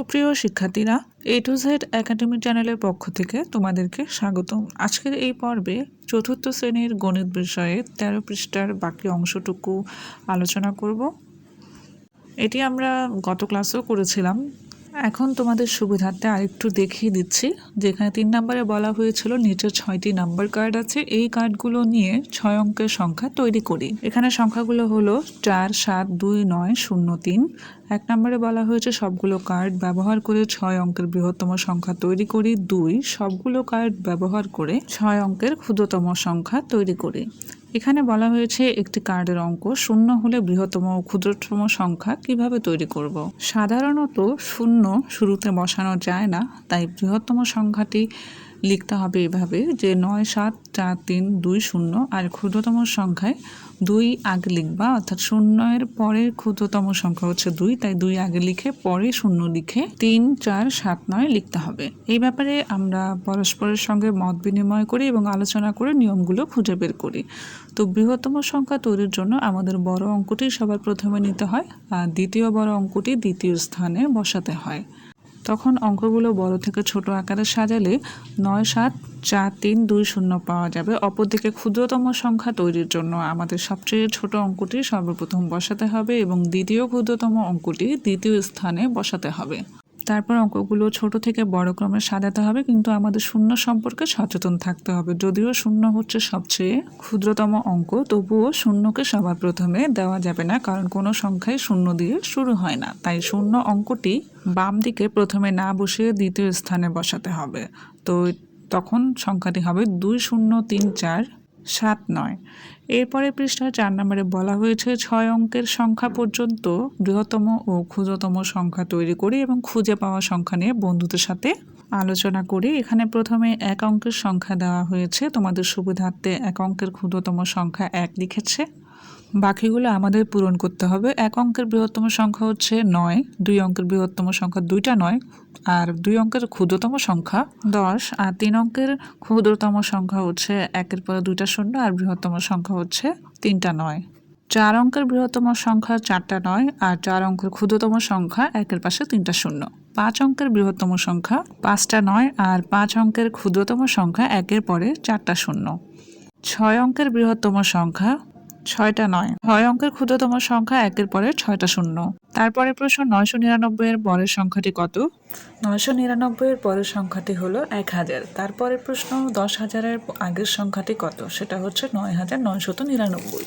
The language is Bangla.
সুপ্রিয় শিক্ষার্থীরা এ টু জেড একাডেমি চ্যানেলের পক্ষ থেকে তোমাদেরকে স্বাগতম। আজকের এই পর্বে চতুর্থ শ্রেণির গণিত বিষয়ে তেরো পৃষ্ঠার বাকি অংশটুকু আলোচনা করব। এটি আমরা গত ক্লাসেও করেছিলাম। এখন তোমাদের সুবিধার্থে আরেকটু দেখিয়ে দিচ্ছি। যেখানে তিন নম্বরে বলা হয়েছিল নিচে ছয়টি নাম্বার কার্ড আছে। এই কার্ডগুলো নিয়ে ছয় অঙ্কের সংখ্যা তৈরি করি। এখানে সংখ্যাগুলো হলো চার, সাত, দুই, নয়, শূন্য, তিন। এক নম্বরে বলা হয়েছে সবগুলো কার্ড ব্যবহার করে ছয় অঙ্কের বৃহত্তম সংখ্যা তৈরি করি। দুই, সবগুলো কার্ড ব্যবহার করে ছয় অঙ্কের ক্ষুদ্রতম সংখ্যা তৈরি করি। এখানে বলা হয়েছে, একটি কার্ডের অঙ্ক শূন্য হলে বৃহত্তম ও ক্ষুদ্রতম সংখ্যা কীভাবে তৈরি করব। সাধারণত শূন্য শুরুতে বসানো যায় না, তাই বৃহত্তম সংখ্যাটি লিখতে হবে এভাবে যে নয় সাত চার তিন দুই শূন্য আর ক্ষুদ্রতম সংখ্যায় দুই আগে লিখবা, অর্থাৎ শূন্যের পরের ক্ষুদ্রতম সংখ্যা হচ্ছে দুই, তাই দুই আগে লিখে পরে শূন্য লিখে তিন, চার, সাত, নয় লিখতে হবে। এই ব্যাপারে আমরা পরস্পরের সঙ্গে মত বিনিময় করি এবং আলোচনা করে নিয়মগুলো খুঁজে বের করি। তো বৃহত্তম সংখ্যা তৈরির জন্য আমাদের বড় অঙ্কটি সবার প্রথমে নিতে হয়, আর দ্বিতীয় বড় অঙ্কটি দ্বিতীয় স্থানে বসাতে হয়। তখন অঙ্কগুলো বড় থেকে ছোট আকারে সাজালে নয় সাত চার তিন দুই শূন্য পাওয়া যাবে। অপরদিকে ক্ষুদ্রতম সংখ্যা তৈরির জন্য আমাদের সবচেয়ে ছোট অঙ্কটি সর্বপ্রথম বসাতে হবে এবং দ্বিতীয় ক্ষুদ্রতম অঙ্কটি দ্বিতীয় স্থানে বসাতে হবে। তারপর অঙ্কগুলো ছোট থেকে বড় ক্রমে সাজাতে হবে, কিন্তু আমাদের শূন্য সম্পর্কে সচেতন থাকতে হবে। যদিও শূন্য হচ্ছে সবচেয়ে ক্ষুদ্রতম অঙ্ক, তবুও শূন্যকে সবার প্রথমে দেওয়া যাবে না, কারণ কোনো সংখ্যায় শূন্য দিয়ে শুরু হয় না। তাই শূন্য অঙ্কটি বাম দিকে প্রথমে না বসিয়ে দ্বিতীয় স্থানে বসাতে হবে। তো তখন সংখ্যাটি হবে দুই শূন্য তিন চার সাত নয়। এরপরে পৃষ্ঠায় চার নম্বরে বলা হয়েছে, ছয় অঙ্কের সংখ্যা পর্যন্ত বৃহত্তম ও ক্ষুদ্রতম সংখ্যা তৈরি করি এবং খুঁজে পাওয়া সংখ্যা নিয়ে বন্ধুদের সাথে আলোচনা করি। এখানে প্রথমে এক অঙ্কের সংখ্যা দেওয়া হয়েছে। তোমাদের সুবিধার্থে এক অঙ্কের ক্ষুদ্রতম সংখ্যা এক লিখেছে। বাকিগুলো আমাদের পূরণ করতে হবে। এক অঙ্কের বৃহত্তম সংখ্যা হচ্ছে নয়, দুই অঙ্কের বৃহত্তম সংখ্যা দুইটা নয়, আর দুই অঙ্কের ক্ষুদ্রতম সংখ্যা দশ, আর তিন অঙ্কের ক্ষুদ্রতম সংখ্যা হচ্ছে একের পরে দুইটা শূন্য, আর বৃহত্তম সংখ্যা হচ্ছে তিনটা নয়। চার অঙ্কের বৃহত্তম সংখ্যা চারটা নয় আর চার অঙ্কের ক্ষুদ্রতম সংখ্যা একের পাশে তিনটা শূন্য। পাঁচ অঙ্কের বৃহত্তম সংখ্যা পাঁচটা নয় আর পাঁচ অঙ্কের ক্ষুদ্রতম সংখ্যা একের পরে চারটা শূন্য। ছয় অঙ্কের বৃহত্তম সংখ্যা ছয়টা নয়। ছয় অঙ্কের ক্ষুদ্রতম সংখ্যা একের পরে ছয়টা শূন্য। তারপরে প্রশ্ন নয়শো নিরানব্বই এর পরের সংখ্যাটি কত? নয়শো নিরানব্বই এর পরের সংখ্যাটি হলো এক হাজার। তারপরের প্রশ্ন দশ হাজারের আগের সংখ্যাটি কত? সেটা হচ্ছে নয় হাজার নয়শত নিরানব্বই।